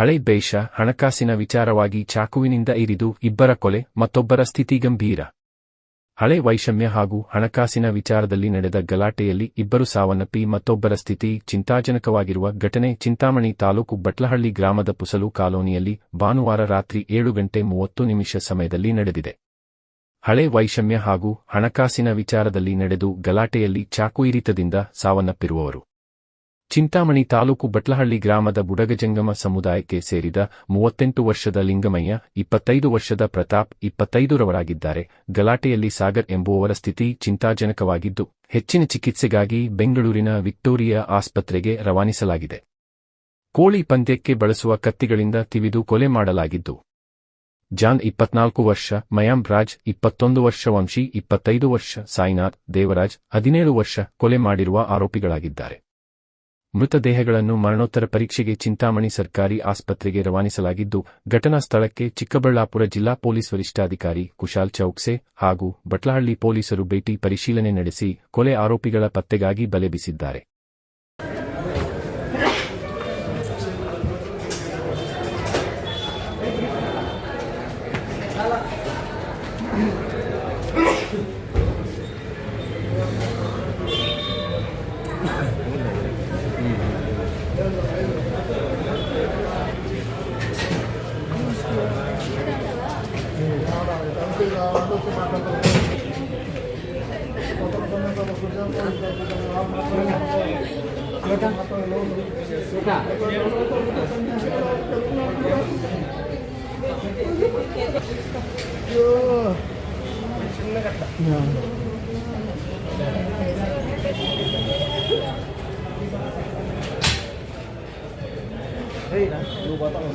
ಹಳೆ ಬೇಷ ಹಣಕಾಸಿನ ವಿಚಾರವಾಗಿ ಚಾಕುವಿನಿಂದ ಇರಿದು ಇಬ್ಬರ ಕೊಲೆ, ಮತ್ತೊಬ್ಬರ ಸ್ಥಿತಿ ಗಂಭೀರ. ಹಳೆ ವೈಷಮ್ಯ ಹಾಗೂ ಹಣಕಾಸಿನ ವಿಚಾರದಲ್ಲಿ ನಡೆದ ಗಲಾಟೆಯಲ್ಲಿ ಇಬ್ಬರು ಸಾವನ್ನಪ್ಪಿ ಮತ್ತೊಬ್ಬರ ಸ್ಥಿತಿ ಚಿಂತಾಜನಕವಾಗಿರುವ ಘಟನೆ ಚಿಂತಾಮಣಿ ತಾಲೂಕು ಬಟ್ಲಹಳ್ಳಿ ಗ್ರಾಮದ ಪುಸಲು ಕಾಲೋನಿಯಲ್ಲಿ ಭಾನುವಾರ ರಾತ್ರಿ ಏಳು ಗಂಟೆ ಮೂವತ್ತು ನಿಮಿಷ ಸಮಯದಲ್ಲಿ ನಡೆದಿದೆ. ಹಳೆ ವೈಷಮ್ಯ ಹಾಗೂ ಹಣಕಾಸಿನ ವಿಚಾರದಲ್ಲಿ ನಡೆದು ಗಲಾಟೆಯಲ್ಲಿ ಚಾಕು ಇರಿತದಿಂದ ಸಾವನ್ನಪ್ಪಿರುವವರು. ಚಿಂತಾಮಣಿ ತಾಲೂಕು ಬಟ್ಲಹಳ್ಳಿ ಗ್ರಾಮದ ಬುಡಗಜಂಗಮ ಸಮುದಾಯಕ್ಕೆ ಸೇರಿದ ಮೂವತ್ತೆಂಟು ವರ್ಷದ ಲಿಂಗಮಯ್ಯ, ಇಪ್ಪತ್ತೈದು ವರ್ಷದ ಪ್ರತಾಪ್, ಇಪ್ಪತ್ತೈದರವರಾಗಿದ್ದಾರೆ. ಗಲಾಟೆಯಲ್ಲಿ ಸಾಗರ್ ಎಂಬುವವರ ಸ್ಥಿತಿ ಚಿಂತಾಜನಕವಾಗಿದ್ದು, ಹೆಚ್ಚಿನ ಚಿಕಿತ್ಸೆಗಾಗಿ ಬೆಂಗಳೂರಿನ ವಿಕ್ಟೋರಿಯಾ ಆಸ್ಪತ್ರೆಗೆ ರವಾನಿಸಲಾಗಿದೆ. ಕೋಳಿ ಪಂದ್ಯಕ್ಕೆ ಬಳಸುವ ಕತ್ತಿಗಳಿಂದ ತಿವಿದು ಕೊಲೆ ಮಾಡಲಾಗಿದ್ದು, ಜಾನ್ ಇಪ್ಪತ್ನಾಲ್ಕು ವರ್ಷ ಮಯಾಂ ರಾಜ್ ಇಪ್ಪತ್ತೊಂದು ವರ್ಷ, ವಂಶಿ ಇಪ್ಪತ್ತೈದು ವರ್ಷ, ಸಾಯಿನಾಥ್ ದೇವರಾಜ್ ಹದಿನೇಳು ವರ್ಷ ಕೊಲೆ ಮಾಡಿರುವ ಆರೋಪಿಗಳಾಗಿದ್ದಾರೆ. ಮೃತದೇಹಗಳನ್ನು ಮರಣೋತ್ತರ ಪರೀಕ್ಷೆಗೆ ಚಿಂತಾಮಣಿ ಸರ್ಕಾರಿ ಆಸ್ಪತ್ರೆಗೆ ರವಾನಿಸಲಾಗಿದ್ದು, ಘಟನಾ ಸ್ಥಳಕ್ಕೆ ಚಿಕ್ಕಬಳ್ಳಾಪುರ ಜಿಲ್ಲಾ ಪೊಲೀಸ್ ವರಿಷ್ಠಾಧಿಕಾರಿ ಕುಶಾಲ್ ಚೌಕ್ಸೆ ಹಾಗೂ ಬಟ್ಲಹಳ್ಳಿ ಪೊಲೀಸರು ಭೇಟಿ ಪರಿಶೀಲನೆ ನಡೆಸಿ ಕೊಲೆ ಆರೋಪಿಗಳ ಪತ್ತೆಗಾಗಿ ಬಲೆ ಬೀಸಿದ್ದಾರೆ. నువ్వు పోతావు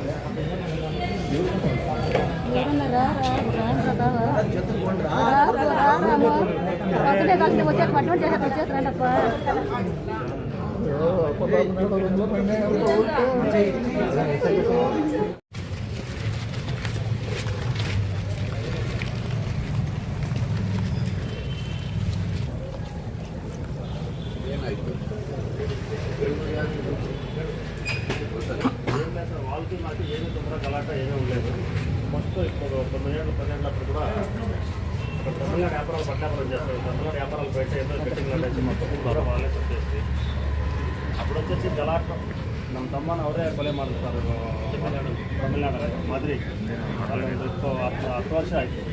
జొత్తుకోండి రా వాళ్ళకి నాకు ఏదో తొందర కలాట ఏమీ ఉండలేదు. మొత్తం ఇప్పుడు తొమ్మిది ఏళ్ళ పది ఏళ్ళప్పుడు కూడా పట్టాపురం చేస్తారు తమిళనాడు వ్యాపారాలు బయట ఏదో కటింగ్ ನಡೆಸಿ మొత్తం ద్వారా వాళ్ళే వచ్చేసి అప్పుడు వచ్చేసి గలాట ನಮ್ಮ ತಮ್ಮನ ಅವರೇ ಕೊಲೆ ಮಾಡಿರ್ತಾರೆ ತಮಿಳ್ನಾಡು ತಮಿಳ್ನಾಡಲ್ಲಿ ಮದ್ರಿ ಅಲ್ಲಿ ಒಂದು ಇಪ್ಪ ಹತ್ತು ಹತ್ತು ವರ್ಷ ಆಯಿತು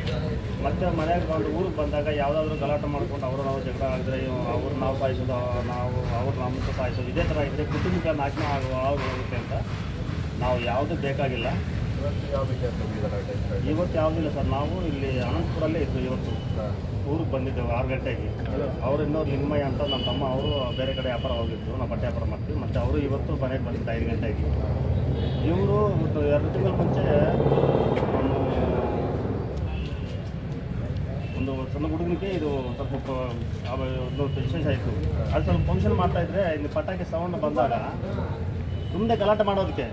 ಮತ್ತೆ ಮನೆಗೆ ಬಂದು ಊರಿಗೆ ಬಂದಾಗ ಯಾವುದಾದ್ರೂ ಗಲಾಟೆ ಮಾಡ್ಕೊಂಡು ಅವರು ನಾವು ಜಗಳ ಆಗಿದ್ರೆ ಅವ್ರು ನಾವು ಸಾಯಿಸೋದು ನಾವು ಅವ್ರು ನಮ್ಮ ಸಾಯಿಸೋದು ಇದೇ ಥರ ಇದ್ದರೆ ಕುಟುಂಬಕ್ಕೆ ನಾಶನ ಆಗುವ ಆಗುತ್ತೆ ಅಂತ ನಾವು ಯಾವುದು ಬೇಕಾಗಿಲ್ಲ ಇವತ್ತು ಯಾವುದಿಲ್ಲ ಸರ್ ನಾವು ಇಲ್ಲಿ ಅನಂತಪುರಲ್ಲೇ ಇದ್ದು ಇವತ್ತು. ಊರಿಗೆ ಬಂದಿದ್ದೆವು ಆರು ಗಂಟೆಗೆ. ಅವ್ರು ಇನ್ನೊಂದು ಲಿಂಗಮಯ್ಯ ಅಂತ ನಮ್ಮ ತಮ್ಮ ಅವರು ಬೇರೆ ಕಡೆ ವ್ಯಾಪಾರ ಹೋಗಿದ್ರು ನಾವು ಬಟ್ಟೆ ವ್ಯಾಪಾರ ಮಾಡ್ತೀವಿ. ಮತ್ತು ಅವರು ಇವತ್ತು ಮನೆಗೆ ಬಂದಿದ್ದು ಐದು ಗಂಟೆಗೆ. ಇವರು ಎರಡು ತಿಂಗಳ ಮುಂಚೆ ಒಂದು ಸಣ್ಣ ಹುಡುಗನಿಗೆ ಇದು ಸ್ವಲ್ಪ ಒಂದು ವಿಶೇಷ ಆಯಿತು. ಅದು ಸ್ವಲ್ಪ ಫಂಕ್ಷನ್ ಮಾಡ್ತಾಯಿದ್ರೆ ಇಲ್ಲಿ ಪಟಾಕಿ ಸೌಂಡ್ ಬಂದಾಗ ಸುಮ್ಮನೆ ಗಲಾಟೆ ಮಾಡೋದಕ್ಕೆ.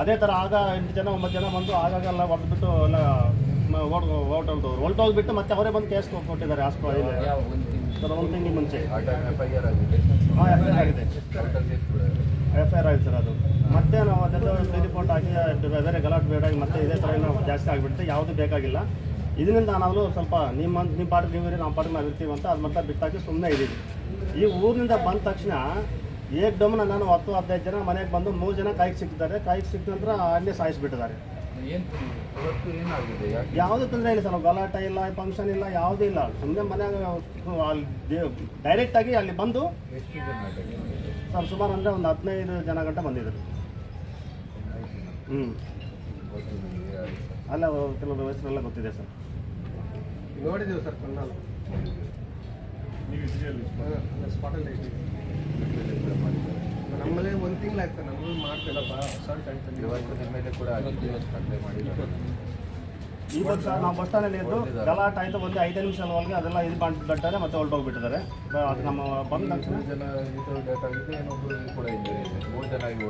ಅದೇ ಥರ ಆಗ ಎಂಟು ಜನ ಒಂಬತ್ತು ಜನ ಬಂದು ಆಗಾಗ ಎಲ್ಲ ಹೊಡೆದ್ಬಿಟ್ಟು ಎಲ್ಲ ಓಟ್ ಓಟಲ್ದವ್ರು ಹೊರಟೋಗ್ಬಿಟ್ಟು ಮತ್ತೆ ಅವರೇ ಬಂದು ಕೇಸ್ ಕೊಟ್ಟಿದ್ದಾರೆ ಆಸ್ಪತ್ರೆ ಸರ್ ಒಂದು ತಿಂಗಳು ಮುಂಚೆ. ಹಾಂ ಎಫ್ ಐ ಆರ್ ಆಗಿದೆ. ಎಫ್ ಐ ಆರ್ ಆಗಿದೆ ಸರ್ ಅದು. ಮತ್ತೆ ನಾವು ಅದೆಲ್ಲ ರಿಪೋರ್ಟ್ ಹಾಕಿ ಬೇರೆ ಗಲಾಟೆ ಬೇಡ ಮತ್ತೆ ಇದೇ ಥರ ಏನೋ ಜಾಸ್ತಿ ಆಗಿಬಿಡುತ್ತೆ ಯಾವುದೂ ಬೇಕಾಗಿಲ್ಲ. ಇದರಿಂದ ನಾವು ಸ್ವಲ್ಪ ನಿಮ್ಮ ನಿಮ್ಮ ಪಾಟಿಗೆ ನೀವು ನಾವು ನಮ್ಮ ಪಾಟಿಗೆ ನಾವು ಇರ್ತೀವಿ ಅಂತ ಅದು ಮತ್ತೆ ಬಿಟ್ಟಾಕಿ ಸುಮ್ಮನೆ ಇದ್ದೀವಿ ಈ ಊರಿನಿಂದ ಬಂದ ತಕ್ಷಣ ಏಕ್ ಡಮ್ನ ನಾನು ಹತ್ತು ಹದಿನೈದು ಜನ ಮನೆಗೆ ಬಂದು ಮೂರು ಜನ ಕೈಗೆ ಸಿಕ್ಕಿದ್ದಾರೆ. ಕೈಗೆ ಸಿಕ್ಕ ನಂತರ ಅಲ್ಲೇ ಸಾಯಿಸಿಬಿಟ್ಟಿದ್ದಾರೆ. ಯಾವುದೇ ತೊಂದರೆ ಇಲ್ಲ ಸರ್. ಗಲಾಟೆ ಇಲ್ಲ ಫಂಕ್ಷನ್ ಇಲ್ಲ ಯಾವುದೂ ಇಲ್ಲ. ಸುಮ್ಮನೆ ಮನೆಯಾಗ ಅಲ್ಲಿ ಡೈರೆಕ್ಟಾಗಿ ಅಲ್ಲಿ ಬಂದು ಸರ್ ಸುಮಾರು ಅಂದರೆ ಒಂದು ಹದಿನೈದು ಜನ ಗಂಟೆ ಬಂದಿದ್ರು. ಹ್ಞೂ ಅಲ್ಲ ಕೆಲವೊಂದು ವಯಸ್ಸಿನೆಲ್ಲ ಗೊತ್ತಿದೆ ಸರ್. ನೋಡಿದ್ದೀವಿ ಸರ್ ಸ್ಪಾಟಲ್ಲಿ ನಮ್ಮಲ್ಲಿ ಒಂದು ತಿಂಗಳಾಯ್ತು ಸರ್ ನಮ್ಮಲ್ಲಿ ಮಾಡ್ತಿಲ್ಲಪ್ಪ ಅಸಾಲ್ಟ್ ಆಯ್ತು ಮೇಲೆ ಕೂಡ ಮಾಡಿದ್ದಾರೆ ಈ ವರ್ಷ ನಾವು ಬಸ್ ಸ್ಟ್ಯಾಂಡಲ್ಲಿ ಎದ್ದು ಗಲಾಟೆ ಆಯಿತು ಒಂದು ಐದು ನಿಮಿಷ ಒಳಗೆ ಅದೆಲ್ಲ ಇದು ಮಾಡಿಬಿಟ್ಟಿದ್ದಾರೆ ಮತ್ತೆ ಹೊರಟೋಗ್ಬಿಟ್ಟಿದ್ದಾರೆ ಅದು ನಮ್ಮ ಬಂದ ತಕ್ಷಣ. ಜನ ಇದು ಡೆತ್ ಆಗಿದೆ ಇನ್ನೊಬ್ರು ಕೂಡ ಇಂಜರಿ ಇದೆ ಮೂರು ಜನ ಆಗಿ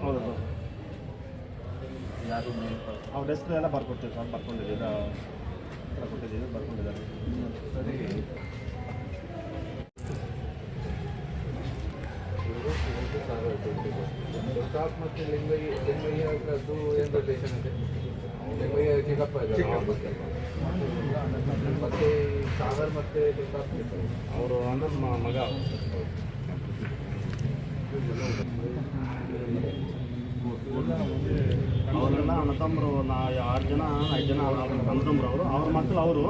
ಹೌದು ಯಾರು ಅವ್ರ ಹೆಸರು ಎಲ್ಲ ಬರ್ಕೊಡ್ತೀವಿ ಸರ್ ಬರ್ಕೊಂಡಿದ್ದೀವಿ ಬರ್ಕೊಟ್ಟಿದ್ದೀವಿ ಬರ್ಕೊಂಡಿದ್ದಾರೆ. ಸರಿ. ಬಾಸ್ ಮತ್ತು ಲಿಂಗಯ್ಯ ಲಿಂಗಯ್ಯದ್ದು ಏನು ರಿಲೇಷನ್ ಇದೆ ಲಿಂಗಯ್ಯ ಚಿಕ್ಕಪ್ಪ ಇದ್ದಾರೆ ಮತ್ತೆ ಸಾಗರ್ ಮತ್ತೆ ಪ್ರತಾಪ್ ಅವರು ಅಣ್ಣನ ಮಗ. ಅವರೆಲ್ಲ ಅಣ್ಣ ತಮ್ಮರು, ನಾ ಆರು ಜನ, ಐದು ಜನ ಅಣ್ಣ ತಮ್ಮರು ಅವರು. ಅವ್ರ ಮಕ್ಕಳು ಅವರು.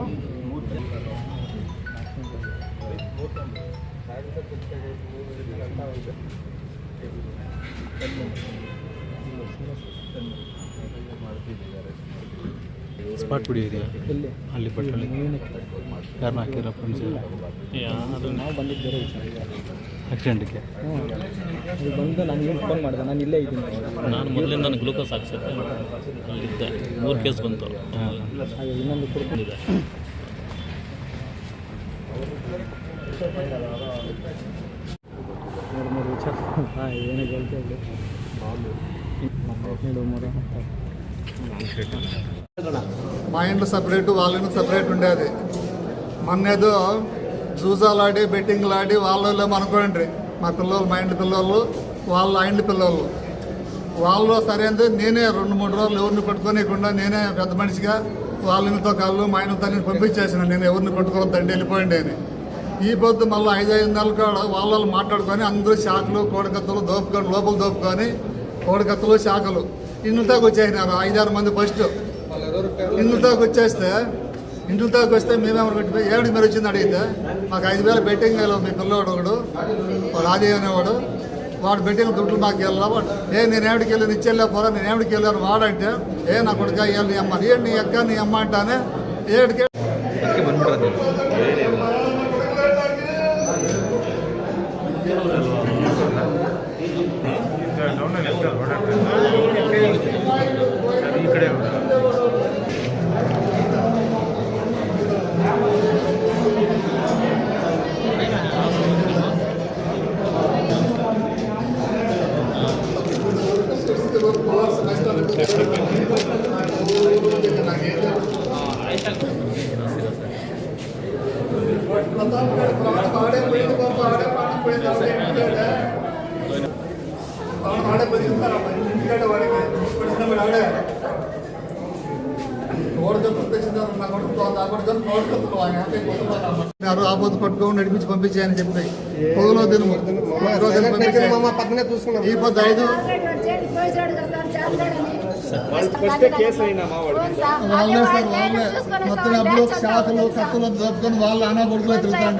ಸ್ಪಾಟ್ ಬಿಡಿ ಇದೆಯಾ ಅಲ್ಲಿ ಪಟ್ಟಲ್ಲಿ ಯಾರನ್ನ ಹಾಕಿರೋ ಫ್ರೆಂಡ್ಸ್ ಅದು ನಾವು ಬಂದಿದ್ದು ಬೇರೆ ವಿಚಾರ ಆಕ್ಸಿಡೆಂಟ್ಗೆ ಅದು ಬಂದು ನನಗೆ ಫೋನ್ ಮಾಡಿದೆ ನಾನು ಇಲ್ಲೇ ಇದ್ದೀನಿ ನಾನು ಮೊದಲಿಂದ ನಾನು ಗ್ಲೂಕೋಸ್ ಹಾಕ್ಸಿದ್ದೆ. ಅಲ್ಲಿದ್ದೆ. ಮೂರು ಕೇಸ್ ಬಂತು. ಇನ್ನೊಂದು ಕುಡ್ಕೊಂಡಿದ್ದೆ మా ఇంట్లో సపరేట్ వాళ్ళ ఇంట్లో సపరేట్ ఉండేది మొన్నేదో జూజాలు ఆడి బెట్టింగ్లు ఆడి వాళ్ళు అనుకోండి మా పిల్లలు మా ఇంటి పిల్లలు వాళ్ళ ఆయన ఇంటి పిల్లలు. వాళ్ళు సరైనది నేనే రెండు మూడు రోజులు ఎవరిని పట్టుకోనికుండా నేనే పెద్ద మనిషిగా వాళ్ళ ఇంట్లో కాళ్ళు మా ఇంట్లో నేను పంపించేసిన. నేను ఎవరిని పట్టుకోవద్దండి వెళ్ళిపోయింది అని ఈ పొద్దు మళ్ళీ ఐదు ఐదు నెలలు కూడా వాళ్ళు మాట్లాడుకొని అందరూ శాఖలు కోడికత్తలు దోపుకొని లోపల దోపుకొని కోడికత్తులు శాఖలు. ఇండ్లతోకి వచ్చేసినారు ఐదారు మంది ఫస్ట్ ఇండ్లతోకి వచ్చేస్తే ఇంటితోకి వస్తే మేమేమో కట్టిపోయి ఏడు మీరు వచ్చింది అడిగితే మాకు ఐదు వేలు బెట్టింగ్ వేయాలి మీ పిల్లవాడు ఒకడు వాడు ఆది అనేవాడు వాడు బెట్టింగ్ దుడ్లు మాకు వెళ్ళా వాడు ఏ నేను ఏడికి వెళ్ళి నిచ్చెళ్ళే పోరా నేను ఏడికి వెళ్ళాను వాడంటే ఏ నా కొడుక వెళ్ళి నీ అమ్మ ఏ నీ అక్క నీ అమ్మ అంటానే ఏడికి ఇక్కడ ఇక్కడ ఆ పట్టుకొని నడిపించి పంపించాయని చెప్పి ఈ పొద్దు ఐదు మొత్తం వాళ్ళు తిరుగుతా